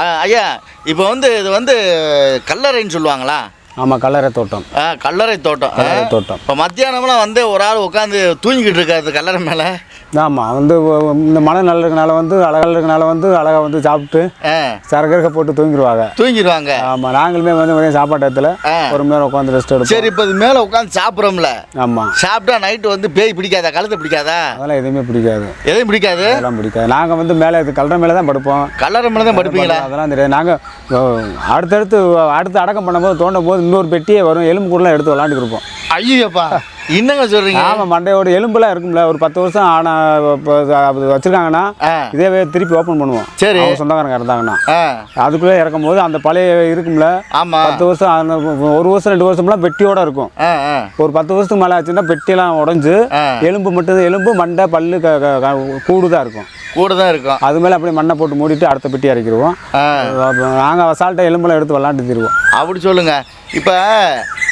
ஆ, ஐயா இப்போ வந்து இது வந்து கல்லறைன்னு சொல்லுவாங்களா? ஆமாம் கல்லறை தோட்டம். ஆ கல்லறை தோட்டம். கல்லறை தோட்டம். இப்போ மத்தியானம்லாம் வந்து ஒரு ஆள் உட்காந்து தூங்கிக்கிட்டு இருக்காது கல்லறை மேலே. ஆமாம் வந்து இந்த மழை நல்ல இருக்கனால வந்து அழகாக இருக்கனால வந்து அழகாக வந்து சாப்பிட்டு சரகரக போட்டு தூங்கிடுவாங்க தூங்கிடுவாங்க ஆமாம் நாங்களுமே வந்து மதியம் சாப்பாட்டு இடத்துல. ஒரு நேரம் உட்காந்து ரெஸ்ட் எடுப்போம். சரி இப்போ இது மேலே உட்காந்து சாப்பிட்றோம்ல. ஆமாம் சாப்பிட்டா நைட்டு வந்து பேய் பிடிக்காதா? கழுத்தை பிடிக்காதா? அதெல்லாம் எதுவுமே பிடிக்காது. எதையும் பிடிக்காது? அதெல்லாம் பிடிக்காது. நாங்கள் வந்து மேலே இது கல்லறை மேலே தான் படுப்போம். கல்லறை மேலே தான் படுப்பீங்களா? அதெல்லாம் தெரியாது. நாங்கள் அடுத்தடுத்து அடுத்து அடக்கம் பண்ணும்போது தோண்டும் போது இன்னொரு பெட்டியே வரும். எலும்பு கூடலாம் எடுத்து விளாண்டுட்டு இருப்போம் ஐயோப்பா என்னங்க சொல்கிறீங்க ஆமாம் மண்டையோட எலும்புலாம் இருக்கும்ல ஒரு பத்து வருஷம் ஆன வச்சுருக்காங்கன்னா இதே திருப்பி ஓப்பன் பண்ணுவோம். சரி. சொந்தக்காரங்க இருந்தாங்கன்னா அதுக்குள்ளே இறக்கும் போது அந்த பழைய இருக்கும்ல பத்து வருஷம் ஒரு வருஷம் ரெண்டு வருஷம்லாம் பெட்டியோட இருக்கும். ஒரு பத்து வருஷத்துக்கு மேலே ஆச்சுன்னா பெட்டியெல்லாம் உடஞ்சி. எலும்பு மட்டும் எலும்பு மண்டை பல்லு க க- க- கூடு தான் இருக்கும். கூட தான் இருக்கும். அது மேலே அப்படியே மண்ணை போட்டு மூடிட்டு அடுத்த பெட்டி இறக்கிடுவோம் ஆ. நாங்கள் அசால்ட்டாக எலும்பெல்லாம் எடுத்து விளாண்டு தருவோம் அப்படி சொல்லுங்க. இப்போ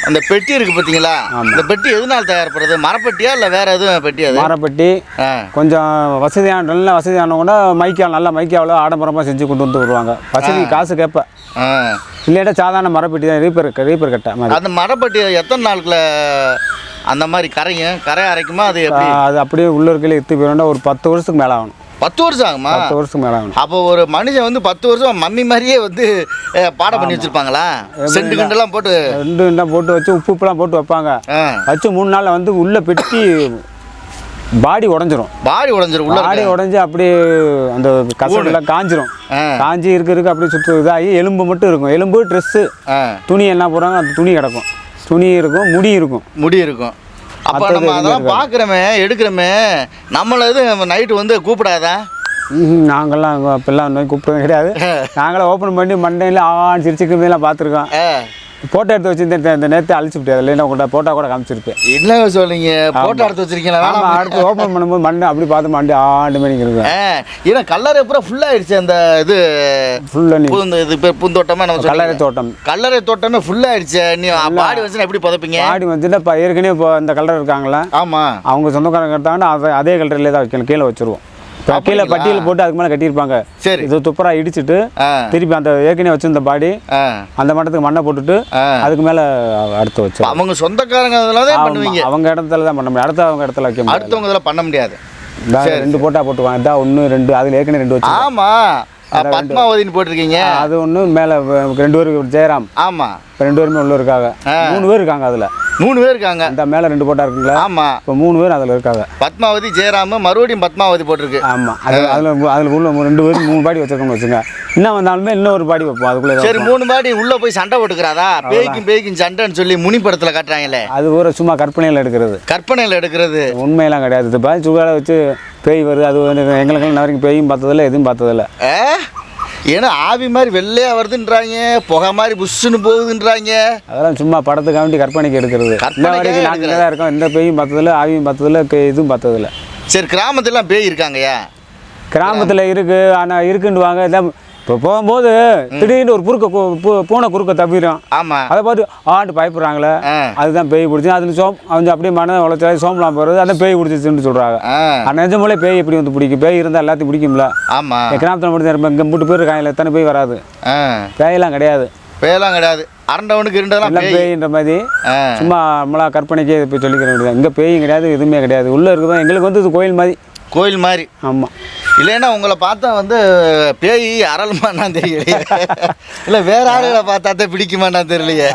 அந்த பெட்டி இருக்கு பார்த்தீங்களா இந்த பெட்டி எதனால் தயாரிப்படுறது மரப்பெட்டியா இல்லை வேற எதுவும் பெட்டி அது? மரப்பெட்டி கொஞ்சம் வசதியான நல்ல வசதியானவங்க மைக்கா நல்லா மைக்காவில் ஆடம்பரமாக செஞ்சு கொண்டு வந்து வருவாங்க வசதி காசு கேட்பேன் ஆ. இல்லாட்டா சாதாரண மரப்பெட்டி தான் ரீப்பர் ரீப்பர் கட்டை மாதிரி. அந்த மரப்பெட்டி எத்தனை நாளுக்குள்ள அந்த மாதிரி கரையும்? கரை அரைக்குமா? அது அது அப்படியே உள்ள இருக்கையில் எடுத்து போயிடா ஒரு பத்து வருஷத்துக்கு மேலே ஆகணும். பத்து வருஷம் ஆகுமா பத்து வருஷத்துக்கு மேலே ஆகணும். அப்போ ஒரு மனுஷன் வந்து பத்து வருஷம் மம்மி மாதிரியே வந்து பாடம் பண்ணி வச்சிருப்பாங்களா? செண்டு கண்டெல்லாம் போட்டு. ரெண்டு என்ன போட்டு வச்சு உப்பு உப்புலாம் போட்டு வைப்பாங்க. வச்சு மூணு நாளில் வந்து உள்ள பெட்டி பாடி உடஞ்சிரும். பாடி உடஞ்சிரும் உள்ள பாடி உடஞ்சி அப்படியே அந்த கசடுலாம் காஞ்சிரும். காஞ்சி இருக்க இருக்க அப்படியே சுற்று இதாகி எலும்பு மட்டும் இருக்கும். எலும்பு ட்ரெஸ்ஸு துணி என்ன போடுறாங்க அந்த துணி கிடக்கும். துணி இருக்கும் முடி இருக்கும். முடி இருக்கும். அப்போ நம்ம அதெல்லாம். பார்க்குறோமே எடுக்கிறோமே நம்மள எதுவும் நைட்டு வந்து கூப்பிடாதா அங்கே அப்பெல்லாம் நோய் கிடையாது நாங்களாம் ஓப்பன் பண்ணி மண்டையில் ஆன் சிரிச்சுக்கிறதெல்லாம் பார்த்துருக்கோம் ஆ ஃபோட்டோ எடுத்து வச்சு இந்த இந்த நேரத்தை அழிச்சு விட்டாது இல்லைன்னா உங்கள்கிட்ட ஃபோட்டோ கூட காமிச்சிருப்பேன். என்ன சொல்றீங்க? போட்டோ எடுத்து வச்சிருக்கீங்களா? ஆமாம்? அடுத்து ஓப்பன் பண்ணும்போது மண்டை அப்படி பார்த்து மண்டை ஆண்டு ஆ ஏன்னா கல்லறை பூரா ஃபுல்லாகிடுச்சு அந்த இது? ஃபுல்லாக நீ பூந்த இது பேர் பூந்தோட்டமா நம்ம கல்லறை தோட்டம். கல்லறை தோட்டமே ஃபுல்லாகிடுச்சு நீ பாடி வச்சுன்னா எப்படி புதைப்பீங்க? பாடி வந்துட்டு இப்போ ஏற்கனவே இப்போ இந்த கலர் இருக்காங்களா ஆமா. அவங்க சொந்தக்காரங்க எடுத்தாங்கன்னா அதை கலரிலே தான் வைக்கணும். கீழே வச்சிருவோம். இப்போ கீழே? பட்டியல் போட்டு அதுக்கு மேலே கட்டியிருப்பாங்க. சரி. இது துப்புரா இடிச்சிட்டு திருப்பி அந்த ஏற்கனவே வச்சிருந்த பாடி அந்த மட்டத்துக்கு மண்ணை போட்டுட்டு அதுக்கு மேலே அடுத்து வச்சு. அவங்க சொந்தக்காரங்க தான் பண்ணுவீங்க. அவங்க இடத்துல தான் பண்ண முடியும். அடுத்த அவங்க இடத்துல வைக்க முடியாது. அடுத்தவங்க இதெல்லாம் பண்ண முடியாது. ரெண்டு போட்டா போட்டுவாங்க இதான் ஒன்று ரெண்டு அதில் ஏற்கனவே ரெண்டு வச்சு ஆமா. அஹ், பத்மாவதின்னு போட்டிருக்கீங்க. அது ஒன்று மேலே ரெண்டு பேருக்கு ஜெயராம். ஆமா. இப்போ ரெண்டு பேருமே உள்ள இருக்காங்க. மூணு பேர் இருக்காங்க அதில். மூணு பேர் இருக்காங்க. அந்த மேலே ரெண்டு போட்டா இருக்குங்களா? ஆமா. இப்போ மூணு பேர் அதில் இருக்காங்க. பத்மாவதி ஜெயராம மறுபடியும் பத்மாவதி போட்டிருக்கு. ஆமாம் அது அதில் அதில் உள்ள ரெண்டு பேரும் மூணு பாடி வச்சிருக்கோம்னு வச்சுங்க இன்னும் வந்தாலுமே இன்னொரு பாடி வைப்போம் அதுக்குள்ளே சரி மூணு பாடி உள்ள போய் சண்டை போட்டுக்கிறாதா பேய்க்கும் பேய்க்கும் சண்டைன்னு சொல்லி முனி படத்துல காட்டுறாங்களே. அது ஒரு சும்மா கற்பனையில் எடுக்கிறது. கற்பனையில் எடுக்கிறது. உண்மையெல்லாம் கிடையாது. பாதி சுகால வச்சு பேய் வருது அது எங்களுக்கு இன்ன வரைக்கும் பேயும் பார்த்ததில்ல எதுவும் பார்த்ததில்ல? ஏன்னா ஆவி மாதிரி வெள்ளையா வருதுன்றாங்க புகை மாதிரி புஷ்ஷுன்னு போகுதுன்றாங்க. அதெல்லாம் சும்மா படத்துக்காண்டி கற்பனைக்கு எடுக்கிறது. நாங்கள் தான் இருக்கோம். எந்த பேயும் பார்த்ததில்ல ஆவியும் பார்த்ததில்ல இதுவும் பார்த்ததில்ல. சரி கிராமத்துலாம் பேய் இருக்காங்கய்யா? கிராமத்தில் இருக்குது ஆனால் இருக்குன்னுவாங்க. இதான் இப்போ போகும்போது திடீர்னு ஒரு குறுக்க பூனை குறுக்க தப்பிடும் ஆமா. அதை பார்த்து ஆண்டு பயப்படுறாங்களே. அதுதான் பேய் பிடிச்சி அதில் சோம் கொஞ்சம் அப்படியே மன உழைச்சாலும் சோம்பலாம் போகிறது அதான் பேய் பிடிச்சிச்சுன்னு சொல்கிறாங்க ஆனால் நிஜமாலே பேய் எப்படி வந்து பிடிக்கும்? பேய் இருந்தால் எல்லாத்தையும் பிடிக்கும்ல? ஆமா. என் கிராமத்தில் மட்டும் இங்கே மூட்டு பேர் இருக்காங்க எத்தனை பேய் வராது. பேயெல்லாம் கிடையாது. பேயெல்லாம் கிடையாது. அரண்டவனுக்கு பேய். பேய்ன்ற மாதிரி. சும்மா நம்மளா கற்பனைக்கே போய் சொல்லிக்கிற வேண்டியது இங்கே பேயும் கிடையாது எதுவுமே கிடையாது. உள்ளே இருக்குதான் எங்களுக்கு வந்து இது கோயில் மாதிரி. கோயில் மாதிரி. ஆமாம் இல்லைன்னா உங்களை பார்த்தா வந்து பேய் அரளுமான்னு தெரியலையே. இல்லை வேற ஆளுகளை பார்த்தா தான் பிடிக்குமான்னு தெரியலையே.